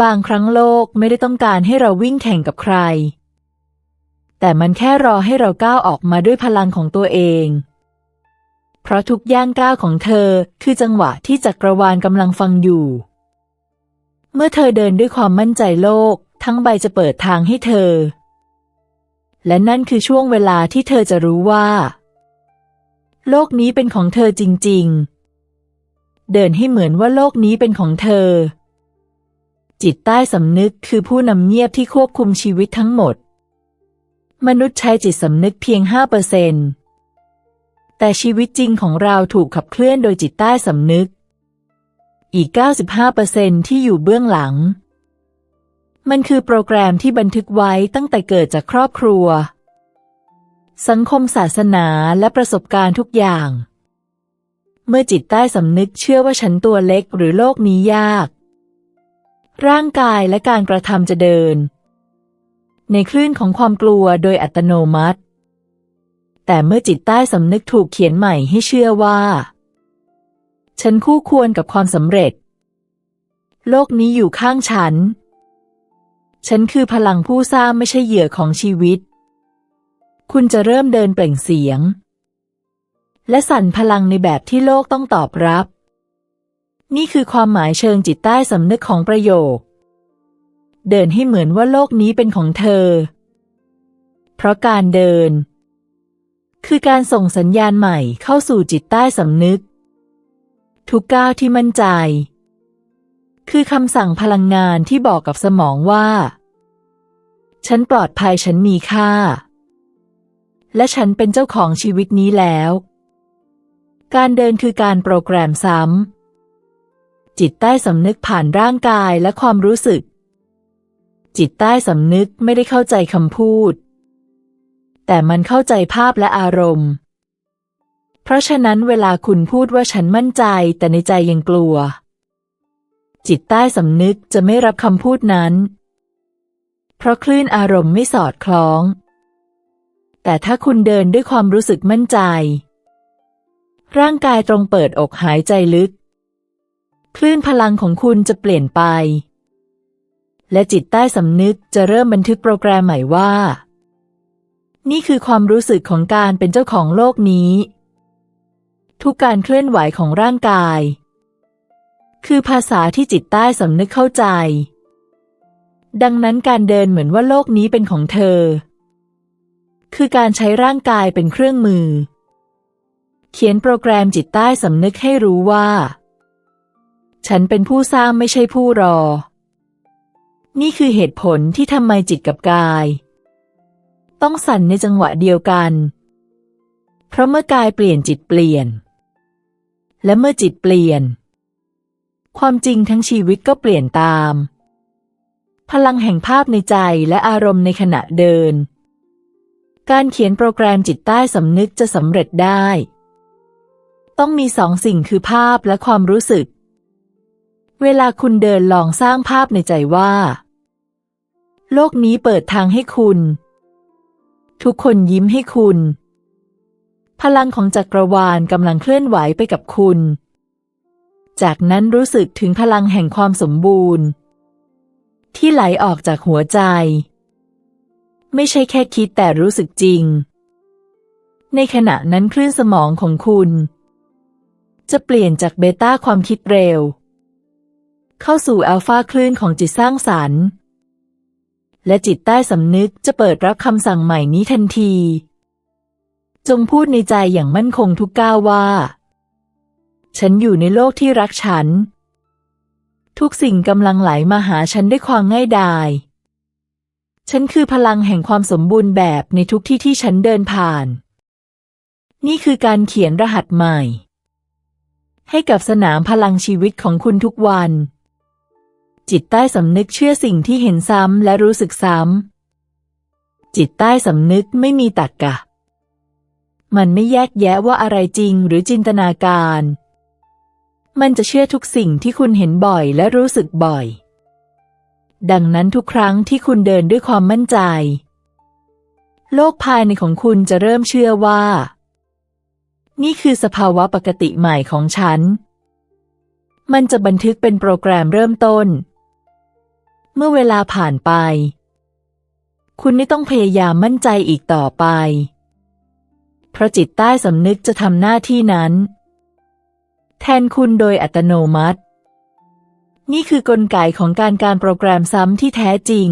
บางครั้งโลกไม่ได้ต้องการให้เราวิ่งแข่งกับใคร แต่มันแค่รอให้เราก้าวออกมาด้วยพลังของตัวเอง เพราะทุกย่างก้าวของเธอคือจังหวะที่จักรวาลกำลังฟังอยู่ เมื่อเธอเดินด้วยความมั่นใจโลก ทั้งใบจะเปิดทางให้เธอ และนั่นคือช่วงเวลาที่เธอจะรู้ว่า โลกนี้เป็นของเธอจริง ๆ เดินให้เหมือนว่าโลกนี้เป็นของเธอ จิตใต้สำนึกคือผู้นำเงียบที่ควบคุมชีวิตทั้งหมด มนุษย์ใช้จิตสำนึกเพียงห้าเปอร์เซนแต่ชีวิตจริงของเราถูกขับเคลื่อนโดยจิตใต้สำนึก อีก 95%ที่อยู่เบื้องหลัง มันคือโปรแกรมที่บันทึกไว้ตั้งแต่เกิดจากครอบครัว สังคมศาสนาและประสบการณ์ทุกอย่าง เมื่อจิตใต้สำนึกเชื่อว่าฉันตัวเล็กหรือโลกนี้ยาก ร่างกายและการกระทำจะเดิน ในคลื่นของความกลัวโดยอัตโนมัติ แต่เมื่อจิตใต้สำนึกถูกเขียนใหม่ให้เชื่อว่า ฉันคู่ควรกับความสำเร็จ โลกนี้อยู่ข้างฉัน ฉันคือพลังผู้สร้างไม่ใช่เหยื่อของชีวิต คุณจะเริ่มเดินเปล่งเสียง และสั่นพลังในแบบที่โลกต้องตอบรับ นี่คือความหมายเชิงจิตใต้สำนึกของประโยค เดินให้เหมือนว่าโลกนี้เป็นของเธอ เพราะการเดิน คือการส่งสัญญาณใหม่เข้าสู่จิตใต้สำนึก ทุกก้าวที่มั่นใจ คือคำสั่งพลังงานที่บอกกับสมองว่า ฉันปลอดภัยฉันมีค่า และฉันเป็นเจ้าของชีวิตนี้แล้ว การเดินคือการโปรแกรมซ้ำ จิตใต้สำนึกผ่านร่างกายและความรู้สึก จิตใต้สำนึกไม่ได้เข้าใจคำพูด แต่มันเข้าใจภาพและอารมณ์ เพราะฉะนั้นเวลาคุณพูดว่าฉันมั่นใจ แต่ในใจยังกลัว จิตใต้สำนึกจะไม่รับคำพูดนั้น เพราะคลื่นอารมณ์ไม่สอดคล้อง แต่ถ้าคุณเดินด้วยความรู้สึกมั่นใจ ร่างกายตรงเปิดอกหายใจลึก คลื่นพลังของคุณจะเปลี่ยนไป และจิตใต้สำนึกจะเริ่มบันทึกโปรแกรมใหม่ว่า นี่คือความรู้สึกของการเป็นเจ้าของโลกนี้ ทุกการเคลื่อนไหวของร่างกาย คือภาษาที่จิตใต้สำนึกเข้าใจ ดังนั้นการเดินเหมือนว่าโลกนี้เป็นของเธอ คือการใช้ร่างกายเป็นเครื่องมือ เขียนโปรแกรมจิตใต้สำนึกให้รู้ว่า ฉันเป็นผู้สร้างไม่ใช่ผู้รอ นี่คือเหตุผลที่ทำไมจิตกับกาย ต้องสั่นในจังหวะเดียวกัน เพราะเมื่อกายเปลี่ยนจิตเปลี่ยน และเมื่อจิตเปลี่ยน ความจริงทั้งชีวิตก็เปลี่ยนตาม พลังแห่งภาพในใจและอารมณ์ในขณะเดิน การเขียนโปรแกรมจิตใต้สำนึกจะสำเร็จได้ ต้องมีสองสิ่งคือภาพและความรู้สึก เวลาคุณเดินลองสร้างภาพในใจว่า โลกนี้เปิดทางให้คุณ ทุกคนยิ้มให้คุณ พลังของจักรวาลกำลังเคลื่อนไหวไปกับคุณ จากนั้นรู้สึกถึงพลังแห่งความสมบูรณ์ ที่ไหลออกจากหัวใจ ไม่ใช่แค่คิดแต่รู้สึกจริง ในขณะนั้นคลื่นสมองของคุณ จะเปลี่ยนจากเบต้าความคิดเร็ว เข้าสู่อัลฟาคลื่นของจิตสร้างสรรค์ และจิตใต้สำนึกจะเปิดรับคำสั่งใหม่นี้ทันที จงพูดในใจอย่างมั่นคงทุกก้าวว่า ฉันอยู่ในโลกที่รักฉัน ทุกสิ่งกำลังไหลมาหาฉันด้วยความง่ายดายฉันคือพลังแห่งความสมบูรณ์แบบในทุกที่ที่ฉันเดินผ่าน นี่คือการเขียนรหัสใหม่ ให้กับสนามพลังชีวิตของคุณทุกวัน จิตใต้สำนึกเชื่อสิ่งที่เห็นซ้ำและรู้สึกซ้ำ จิตใต้สำนึกไม่มีตรรกกะ มันไม่แยกแยะว่าอะไรจริงหรือจินตนาการ มันจะเชื่อทุกสิ่งที่คุณเห็นบ่อยและรู้สึกบ่อย ดังนั้นทุกครั้งที่คุณเดินด้วยความมั่นใจ โลกภายในของคุณจะเริ่มเชื่อว่า นี่คือสภาวะปกติใหม่ของฉันมันจะบันทึกเป็นโปรแกรมเริ่มต้น เมื่อเวลาผ่านไป คุณไม่ต้องพยายามมั่นใจอีกต่อไป เพราะจิตใต้สำนึกจะทำหน้าที่นั้น แทนคุณโดยอัตโนมัติ นี่คือกลไกของการการโปรแกรมซ้ำที่แท้จริง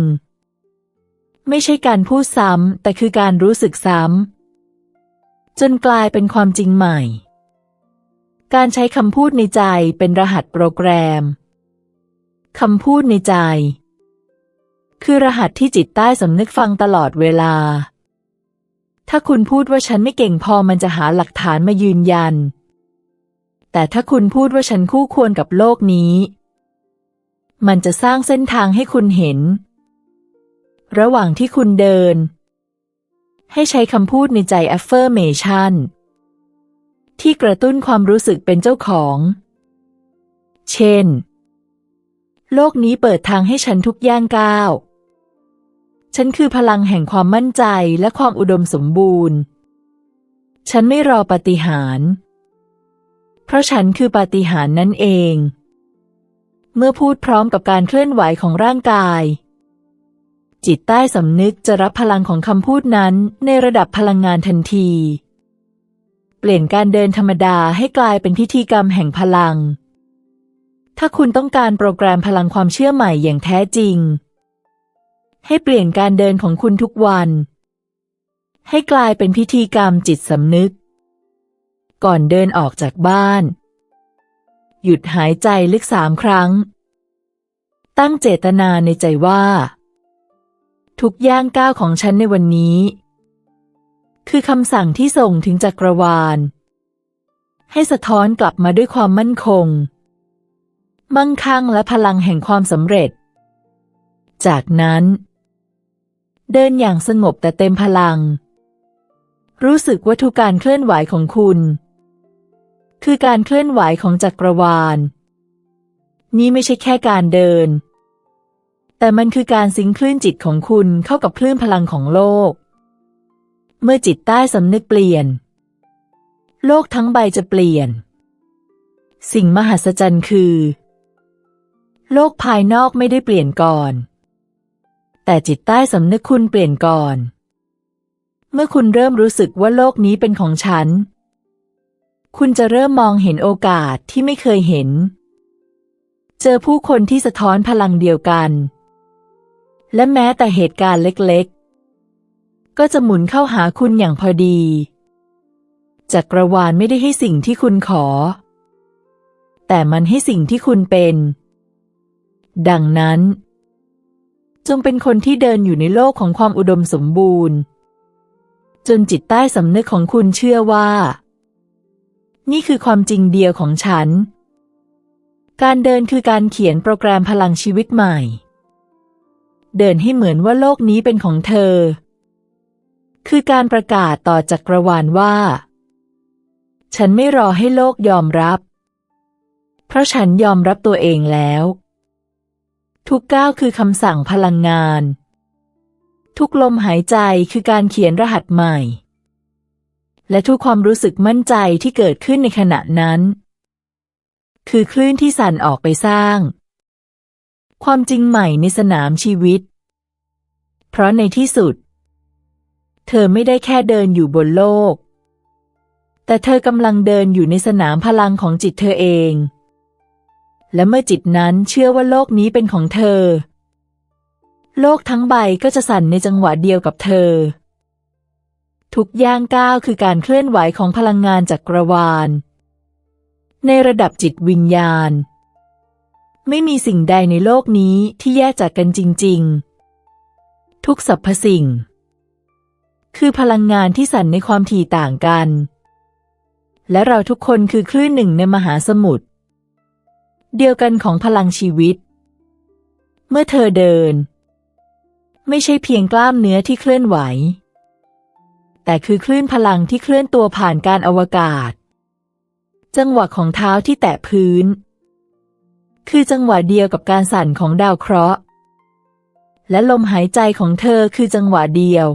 ไม่ใช่การพูดซ้ำ แต่คือการรู้สึกซ้ำ จนกลายเป็นความจริงใหม่ การใช้คำพูดในใจเป็นรหัสโปรแกรมคำพูดในใจ คือรหัสที่จิตใต้สำนึกฟังตลอดเวลา ถ้าคุณพูดว่าฉันไม่เก่งพอมันจะหาหลักฐานมายืนยัน แต่ถ้าคุณพูดว่าฉันคู่ควรกับโลกนี้ มันจะสร้างเส้นทางให้คุณเห็น ระหว่างที่คุณเดิน ให้ใช้คำพูดในใจ affirmation ที่กระตุ้นความรู้สึกเป็นเจ้าของ เช่น โลกนี้เปิดทางให้ฉันทุกย่างก้าว ฉันคือพลังแห่งความมั่นใจและความอุดมสมบูรณ์ ฉันไม่รอปาฏิหาริย์ เพราะฉันคือปาฏิหาริย์นั่นเอง เมื่อพูดพร้อมกับการเคลื่อนไหวของร่างกาย จิตใต้สำนึกจะรับพลังของคำพูดนั้นในระดับพลังงานทันที เปลี่ยนการเดินธรรมดาให้กลายเป็นพิธีกรรมแห่งพลัง ถ้าคุณต้องการโปรแกรมพลังความเชื่อใหม่อย่างแท้จริง ให้เปลี่ยนการเดินของคุณทุกวัน ให้กลายเป็นพิธีกรรมจิตสำนึก ก่อนเดินออกจากบ้าน หยุดหายใจลึกสามครั้ง ตั้งเจตนาในใจว่า ทุกย่างก้าวของฉันในวันนี้ คือคำสั่งที่ส่งถึงจักรวาล ให้สะท้อนกลับมาด้วยความมั่นคง มั่งคั่งและพลังแห่งความสำเร็จจากนั้น เดินอย่างสงบแต่เต็มพลัง รู้สึกว่าทุกการเคลื่อนไหวของคุณ คือการเคลื่อนไหวของจักรวาล นี่ไม่ใช่แค่การเดิน แต่มันคือการซิงค์คลื่นจิตของคุณเข้ากับคลื่นพลังของโลก เมื่อจิตใต้สำนึกเปลี่ยน โลกทั้งใบจะเปลี่ยน สิ่งมหัศจรรย์คือ โลกภายนอกไม่ได้เปลี่ยนก่อน แต่จิตใต้สำนึกคุณเปลี่ยนก่อน เมื่อคุณเริ่มรู้สึกว่าโลกนี้เป็นของฉัน คุณจะเริ่มมองเห็นโอกาสที่ไม่เคยเห็น เจอผู้คนที่สะท้อนพลังเดียวกัน และแม้แต่เหตุการณ์เล็กๆ ก็จะหมุนเข้าหาคุณอย่างพอดีจักรวาลไม่ได้ให้สิ่งที่คุณขอ แต่มันให้สิ่งที่คุณเป็น ดังนั้น จงเป็นคนที่เดินอยู่ในโลกของความอุดมสมบูรณ์ จนจิตใต้สำนึกของคุณเชื่อว่า นี่คือความจริงเดียวของฉัน การเดินคือการเขียนโปรแกรมพลังชีวิตใหม่ เดินให้เหมือนว่าโลกนี้เป็นของเธอ คือการประกาศต่อจักรวาลว่า ฉันไม่รอให้โลกยอมรับ เพราะฉันยอมรับตัวเองแล้ว ทุกก้าวคือคำสั่งพลังงาน ทุกลมหายใจคือการเขียนรหัสใหม่ และทุกความรู้สึกมั่นใจที่เกิดขึ้นในขณะนั้น คือคลื่นที่สั่นออกไปสร้าง ความจริงใหม่ในสนามชีวิต เพราะในที่สุด เธอไม่ได้แค่เดินอยู่บนโลก แต่เธอกำลังเดินอยู่ในสนามพลังของจิตเธอเอง และเมื่อจิตนั้นเชื่อว่าโลกนี้เป็นของเธอ โลกทั้งใบก็จะสั่นในจังหวะเดียวกับเธอ ทุกย่างก้าวคือการเคลื่อนไหวของพลังงานจักรวาล ในระดับจิตวิญญาณ ไม่มีสิ่งใดในโลกนี้ที่แยกจากกันจริง ๆ ทุกสรรพสิ่ง คือพลังงานที่สั่นในความถี่ต่างกัน และเราทุกคนคือคลื่นหนึ่งในมหาสมุทร เดียวกันของพลังชีวิต เมื่อเธอเดิน ไม่ใช่เพียงกล้ามเนื้อที่เคลื่อนไหว แต่คือคลื่นพลังที่เคลื่อนตัวผ่านการอวกาศ จังหวะของเท้าที่แตะพื้น คือจังหวะเดียวกับการสั่นของดาวเคราะห์ และลมหายใจของเธอคือจังหวะเดียว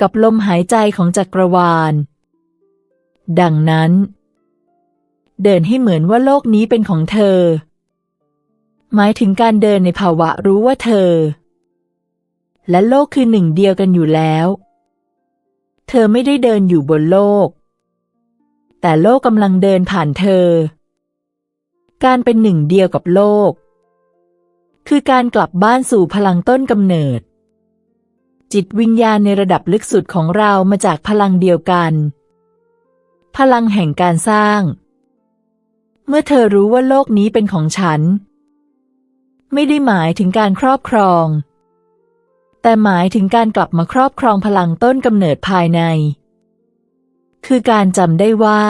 กับลมหายใจของจักรวาล ดังนั้น เดินให้เหมือนว่าโลกนี้เป็นของเธอ หมายถึงการเดินในภาวะรู้ว่าเธอ และโลกคือหนึ่งเดียวกันอยู่แล้ว เธอไม่ได้เดินอยู่บนโลก แต่โลกกำลังเดินผ่านเธอ การเป็นหนึ่งเดียวกับโลก คือการกลับบ้านสู่พลังต้นกำเนิด จิตวิญญาณในระดับลึกสุดของเรามาจากพลังเดียวกันพลังแห่งการสร้าง มื่อเธอรู้ว่าโลกนี้เป็นของฉัน ไม่ได้หมายถึงการครอบครอง แต่หมายถึงการกลับมาครอบครองพลังต้นกำเนิดภายใน คือการจำได้ว่า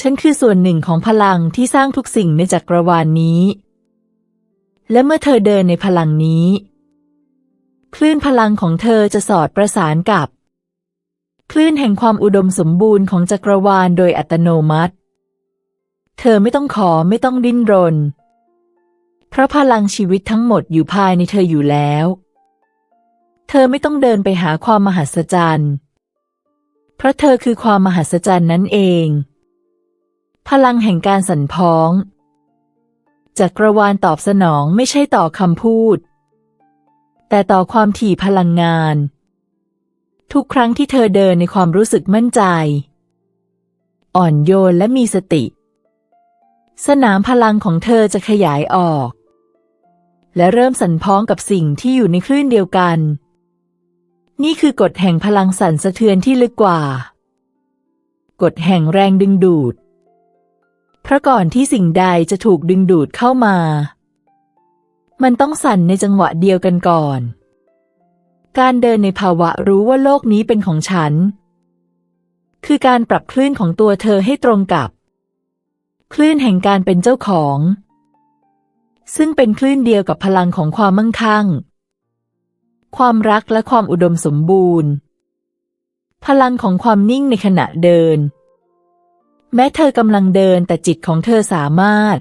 ฉันคือส่วนหนึ่งของพลังที่สร้างทุกสิ่งในจักรวาลนนี้ และเมื่อเธอเดินในพลังนี้ คลื่นพลังของเธอจะสอดประสานกับ คลื่นแห่งความอุดมสมบูรณ์ของจักรวาลโดยอัตโนมัติ เธอไม่ต้องขอไม่ต้องดิ้นรน เพราะพลังชีวิตทั้งหมดอยู่ภายในเธออยู่แล้ว เธอไม่ต้องเดินไปหาความมหัศจรรย์ เพราะเธอคือความมหัศจรรย์นั่นเอง พลังแห่งการสั่นพ้องจักรวาลตอบสนองไม่ใช่ต่อคำพูด แต่ต่อความถี่พลังงาน ทุกครั้งที่เธอเดินในความรู้สึกมั่นใจ อ่อนโยนและมีสติ สนามพลังของเธอจะขยายออก และเริ่มสั่นพ้องกับสิ่งที่อยู่ในคลื่นเดียวกัน นี่คือกฎแห่งพลังสั่นสะเทือนที่ลึกกว่า กฎแห่งแรงดึงดูด เพราะก่อนที่สิ่งใดจะถูกดึงดูดเข้ามา มันต้องสั่นในจังหวะเดียวกันก่อน การเดินในภาวะรู้ว่าโลกนี้เป็นของฉัน คือการปรับคลื่นของตัวเธอให้ตรงกับ คลื่นแห่งการเป็นเจ้าของ ซึ่งเป็นคลื่นเดียวกับพลังของความมั่งคั่ง ความรักและความอุดมสมบูรณ์ พลังของความนิ่งในขณะเดิน แม้เธอกำลังเดินแต่จิตของเธอสามารถ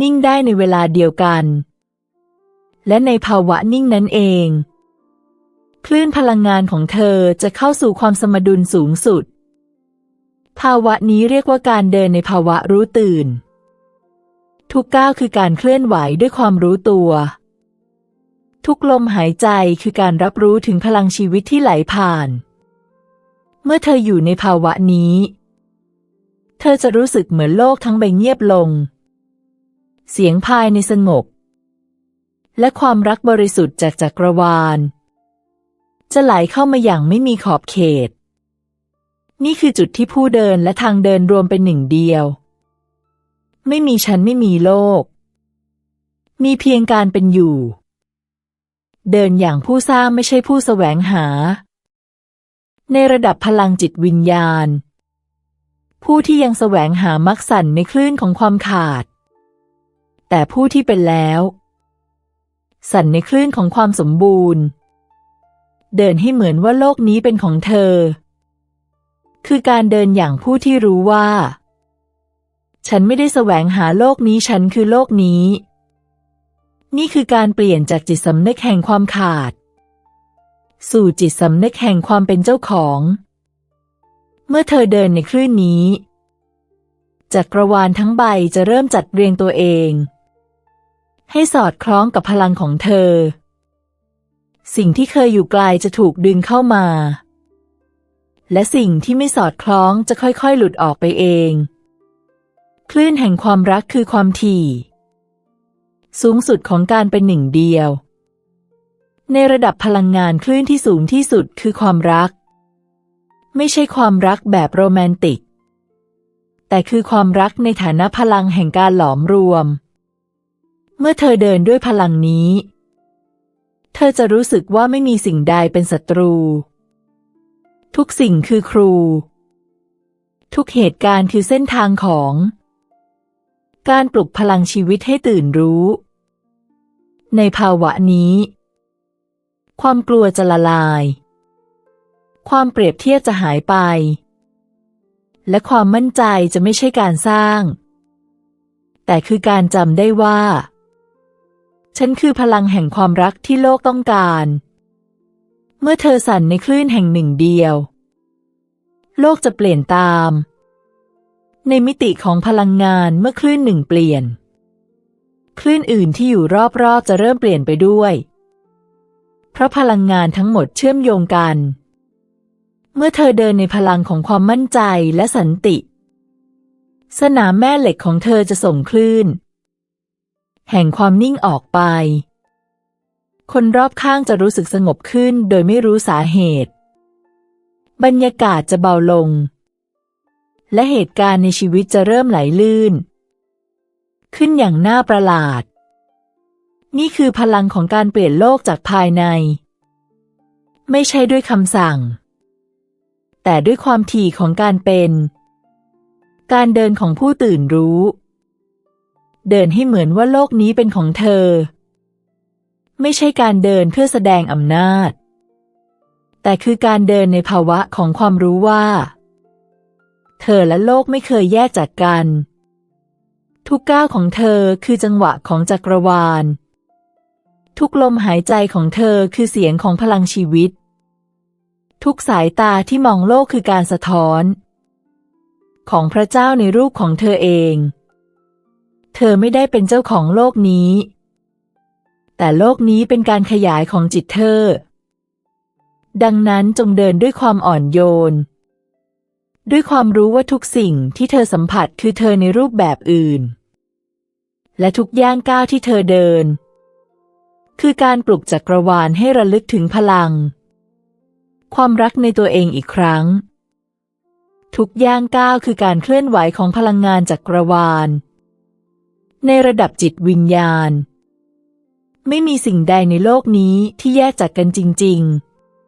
นิ่งได้ในเวลาเดียวกัน และในภาวะนิ่งนั้นเอง คลื่นพลังงานของเธอจะเข้าสู่ความสมดุลสูงสุด ภาวะนี้เรียกว่าการเดินในภาวะรู้ตื่น ทุกก้าวคือการเคลื่อนไหวด้วยความรู้ตัว ทุกลมหายใจคือการรับรู้ถึงพลังชีวิตที่ไหลผ่าน เมื่อเธออยู่ในภาวะนี้ เธอจะรู้สึกเหมือนโลกทั้งใบเงียบลง เสียงภายในสงบ และความรักบริสุทธิ์จากจักรวาล จะไหลเข้ามาอย่างไม่มีขอบเขต นี่คือจุดที่ผู้เดินและทางเดินรวมเป็นหนึ่งเดียว ไม่มีฉันไม่มีโลก มีเพียงการเป็นอยู่ เดินอย่างผู้สร้างไม่ใช่ผู้แสวงหา ในระดับพลังจิตวิญญาณ ผู้ที่ยังแสวงหามักสั่นในคลื่นของความขาด แต่ผู้ที่เป็นแล้ว สั่นในคลื่นของความสมบูรณ์ เดินให้เหมือนว่าโลกนี้เป็นของเธอ คือการเดินอย่างผู้ที่รู้ว่า ฉันไม่ได้แสวงหาโลกนี้ฉันคือโลกนี้ นี่คือการเปลี่ยนจากจิตสำนึกแห่งความขาด สู่จิตสำนึกแห่งความเป็นเจ้าของ เมื่อเธอเดินในคลื่นนี้จักรวาลทั้งใบจะเริ่มจัดเรียงตัวเอง ให้สอดคล้องกับพลังของเธอ สิ่งที่เคยอยู่ไกลจะถูกดึงเข้ามา และสิ่งที่ไม่สอดคล้องจะค่อยๆ หลุดออกไปเอง คลื่นแห่งความรักคือความถี่ สูงสุดของการเป็นหนึ่งเดียว ในระดับพลังงานคลื่นที่สูงที่สุดคือความรัก ไม่ใช่ความรักแบบโรแมนติก แต่คือความรักในฐานะพลังแห่งการหลอมรวม เมื่อเธอเดินด้วยพลังนี้ เธอจะรู้สึกว่าไม่มีสิ่งใดเป็นศัตรู ทุกสิ่งคือครู ทุกเหตุการณ์คือเส้นทางของ การปลุกพลังชีวิตให้ตื่นรู้ ในภาวะนี้ ความกลัวจะละลาย ความเปรียบเทียบจะหายไป และความมั่นใจจะไม่ใช่การสร้าง แต่คือการจำได้ว่า ฉันคือพลังแห่งความรักที่โลกต้องการ เมื่อเธอสั่นในคลื่นแห่งหนึ่งเดียว โลกจะเปลี่ยนตาม ในมิติของพลังงานเมื่อคลื่นหนึ่งเปลี่ยน คลื่นอื่นที่อยู่รอบๆจะเริ่มเปลี่ยนไปด้วย เพราะพลังงานทั้งหมดเชื่อมโยงกัน เมื่อเธอเดินในพลังของความมั่นใจและสันติ สนามแม่เหล็กของเธอจะส่งคลื่น แห่งความนิ่งออกไป คนรอบข้างจะรู้สึกสงบขึ้นโดยไม่รู้สาเหตุ บรรยากาศจะเบาลง และเหตุการณ์ในชีวิตจะเริ่มไหลลื่น ขึ้นอย่างน่าประหลาด นี่คือพลังของการเปลี่ยนโลกจากภายใน ไม่ใช่ด้วยคำสั่ง แต่ด้วยความถี่ของการเป็น การเดินของผู้ตื่นรู้ เดินให้เหมือนว่าโลกนี้เป็นของเธอ ไม่ใช่การเดินเพื่อแสดงอำนาจ แต่คือการเดินในภาวะของความรู้ว่า เธอและโลกไม่เคยแยกจากกัน ทุกก้าวของเธอคือจังหวะของจักรวาล ทุกลมหายใจของเธอคือเสียงของพลังชีวิต ทุกสายตาที่มองโลกคือการสะท้อน ของพระเจ้าในรูปของเธอเอง เธอไม่ได้เป็นเจ้าของโลกนี้ แต่โลกนี้เป็นการขยายของจิตเธอ ดังนั้นจงเดินด้วยความอ่อนโยน ด้วยความรู้ว่าทุกสิ่งที่เธอสัมผัสคือเธอในรูปแบบอื่น และทุกย่างก้าวที่เธอเดิน คือการปลุกจักรวาลให้ระลึกถึงพลัง ความรักในตัวเองอีกครั้ง ทุกย่างก้าวคือการเคลื่อนไหวของพลังงานจักรวาล ในระดับจิตวิญญาณ ไม่มีสิ่งใดในโลกนี้ที่แยกจากกันจริง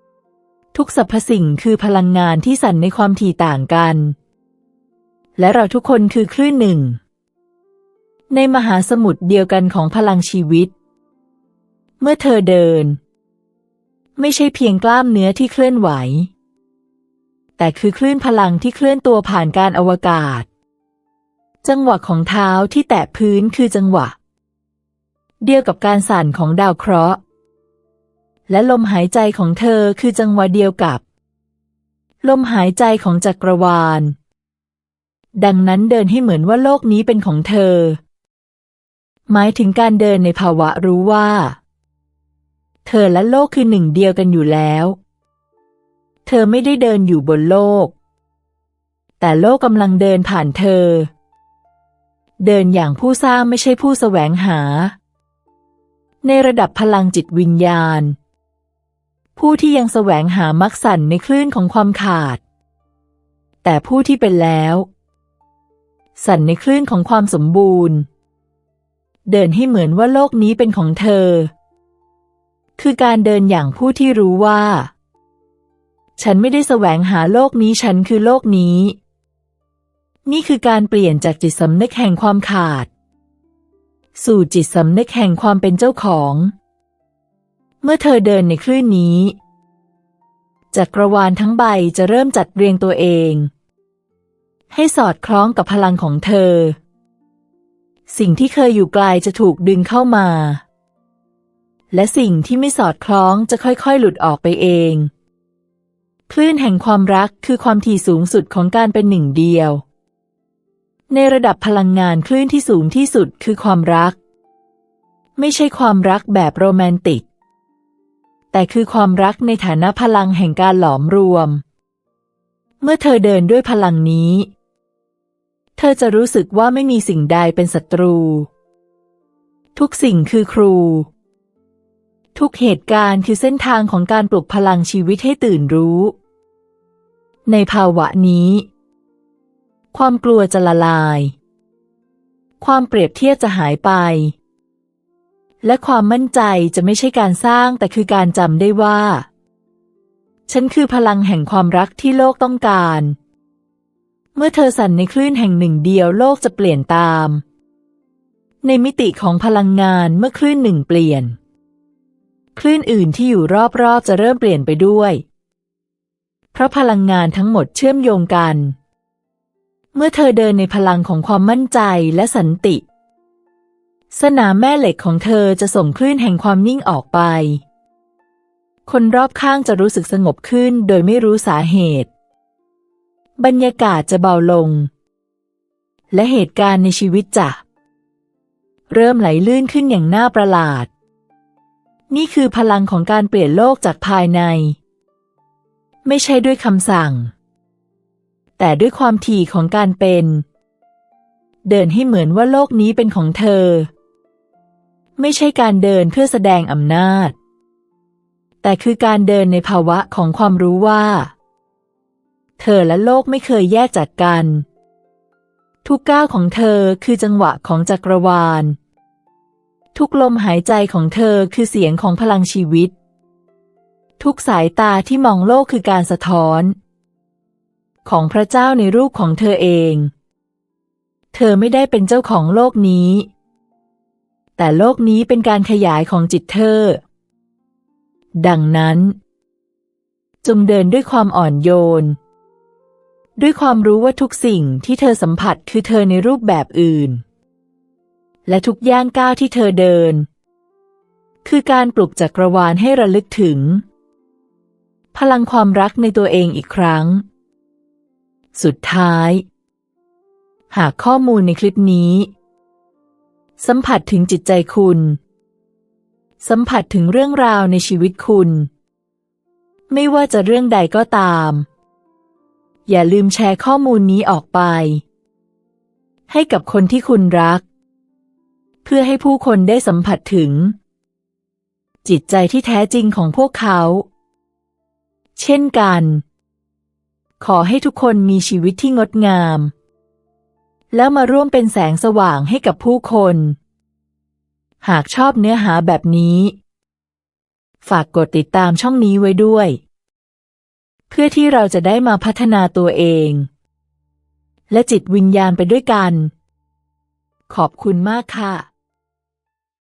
ๆ ทุกสรรพสิ่งคือพลังงานที่สั่นในความถี่ต่างกัน และเราทุกคนคือคลื่นหนึ่ง ในมหาสมุทรเดียวกันของพลังชีวิต เมื่อเธอเดิน ไม่ใช่เพียงกล้ามเนื้อที่เคลื่อนไหว แต่คือคลื่นพลังที่เคลื่อนตัวผ่านการอวกาศ จังหวะของเท้าที่แตะพื้นคือจังหวะ เดียวกับการสั่นของดาวเคราะห์ และลมหายใจของเธอคือจังหวะเดียวกับ ลมหายใจของจักรวาล ดังนั้นเดินให้เหมือนว่าโลกนี้เป็นของเธอ หมายถึงการเดินในภาวะรู้ว่า เธอและโลกคือหนึ่งเดียวกันอยู่แล้ว เธอไม่ได้เดินอยู่บนโลก แต่โลกกำลังเดินผ่านเธอ เดินอย่างผู้สร้างไม่ใช่ผู้แสวงหา ในระดับพลังจิตวิญญาณ ผู้ที่ยังแสวงหามักสันในคลื่นของความขาด แต่ผู้ที่เป็นแล้ว สันในคลื่นของความสมบูรณ์ เดินให้เหมือนว่าโลกนี้เป็นของเธอ คือการเดินอย่างผู้ที่รู้ว่า ฉันไม่ได้แสวงหาโลกนี้ฉันคือโลกนี้ นี่คือการเปลี่ยนจากจิตสำนึกแห่งความขาด สู่จิตสำนึกแห่งความเป็นเจ้าของ เมื่อเธอเดินในคลื่นนี้จักรวาลทั้งใบจะเริ่มจัดเรียงตัวเอง ให้สอดคล้องกับพลังของเธอ สิ่งที่เคยอยู่ไกลจะถูกดึงเข้ามา และสิ่งที่ไม่สอดคล้องจะค่อยๆ หลุดออกไปเอง คลื่นแห่งความรักคือความถี่สูงสุดของการเป็นหนึ่งเดียว ในระดับพลังงานคลื่นที่สูงที่สุดคือความรัก ไม่ใช่ความรักแบบโรแมนติก แต่คือความรักในฐานะพลังแห่งการหลอมรวม เมื่อเธอเดินด้วยพลังนี้ เธอจะรู้สึกว่าไม่มีสิ่งใดเป็นศัตรู ทุกสิ่งคือครู ทุกเหตุการณ์คือเส้นทางของการปลุกพลังชีวิตให้ตื่นรู้ ในภาวะนี้ ความกลัวจะละลาย ความเปรียบเทียบจะหายไป และความมั่นใจจะไม่ใช่การสร้างแต่คือการจำได้ว่า ฉันคือพลังแห่งความรักที่โลกต้องการ เมื่อเธอสั่นในคลื่นแห่งหนึ่งเดียวโลกจะเปลี่ยนตาม ในมิติของพลังงานเมื่อคลื่นหนึ่งเปลี่ยน คลื่นอื่นที่อยู่รอบๆจะเริ่มเปลี่ยนไปด้วย เพราะพลังงานทั้งหมดเชื่อมโยงกัน เมื่อเธอเดินในพลังของความมั่นใจและสันติ สนามแม่เหล็กของเธอจะส่งคลื่นแห่งความนิ่งออกไป คนรอบข้างจะรู้สึกสงบขึ้นโดยไม่รู้สาเหตุ บรรยากาศจะเบาลง และเหตุการณ์ในชีวิตจะ เริ่มไหลลื่นขึ้นอย่างน่าประหลาด นี่คือพลังของการเปลี่ยนโลกจากภายใน ไม่ใช่ด้วยคำสั่ง แต่ด้วยความถี่ของการเป็น เดินให้เหมือนว่าโลกนี้เป็นของเธอ ไม่ใช่การเดินเพื่อแสดงอำนาจ แต่คือการเดินในภาวะของความรู้ว่า เธอและโลกไม่เคยแยกจากกัน ทุกก้าวของเธอคือจังหวะของจักรวาล ทุกลมหายใจของเธอคือเสียงของพลังชีวิต ทุกสายตาที่มองโลกคือการสะท้อน ของพระเจ้าในรูปของเธอเอง เธอไม่ได้เป็นเจ้าของโลกนี้ แต่โลกนี้เป็นการขยายของจิตเธอ ดังนั้น จงเดินด้วยความอ่อนโยน ด้วยความรู้ว่าทุกสิ่งที่เธอสัมผัสคือเธอในรูปแบบอื่น และทุกย่างก้าวที่เธอเดิน คือการปลุกจักรวาลให้ระลึกถึง พลังความรักในตัวเองอีกครั้ง สุดท้าย หากข้อมูลในคลิปนี้ สัมผัสถึงจิตใจคุณ สัมผัสถึงเรื่องราวในชีวิตคุณ ไม่ว่าจะเรื่องใดก็ตาม อย่าลืมแชร์ข้อมูลนี้ออกไป ให้กับคนที่คุณรัก เพื่อให้ผู้คนได้สัมผัสถึง จิตใจที่แท้จริงของพวกเขา เช่นกัน ขอให้ทุกคนมีชีวิตที่งดงาม แล้วมาร่วมเป็นแสงสว่างให้กับผู้คน หากชอบเนื้อหาแบบนี้ ฝากกดติดตามช่องนี้ไว้ด้วย เพื่อที่เราจะได้มาพัฒนาตัวเอง และจิตวิญญาณไปด้วยกัน ขอบคุณมากค่ะ